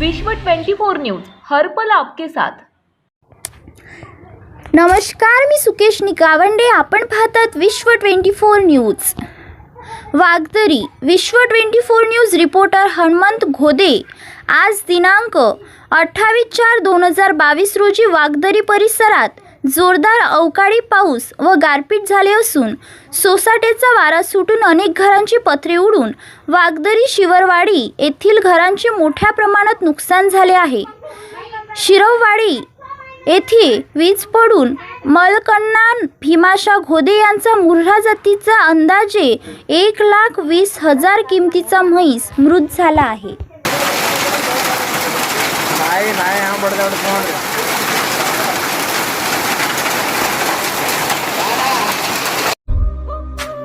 विश्व 24 न्यूज हर पल आपके साथ. नमस्कार मी सुकेश निकावंडे. आपण पाहतात विश्व twenty four news. Vagdari Vishwa twenty four news reporter Hanumant Ghode. आज दिनांक अठ्ठावीस चार दोन हजार बावीस रोजी वागदरी परिसरात जोरदार अवकाळी पाऊस व गारपीट झाले असून सोसाट्याचा वारा सुटून अनेक घरांची पत्रे उडून वागदरी शिवरवाडी येथील घरांचे मोठ्या प्रमाणात नुकसान झाले आहे. शिरववाडी येथे वीज पडून मलकण्णा भीमाशा घोदे यांचा मुर्हा जातीचा अंदाजे एक लाख वीस हजार किमतीचा म्हैस मृत झाला आहे?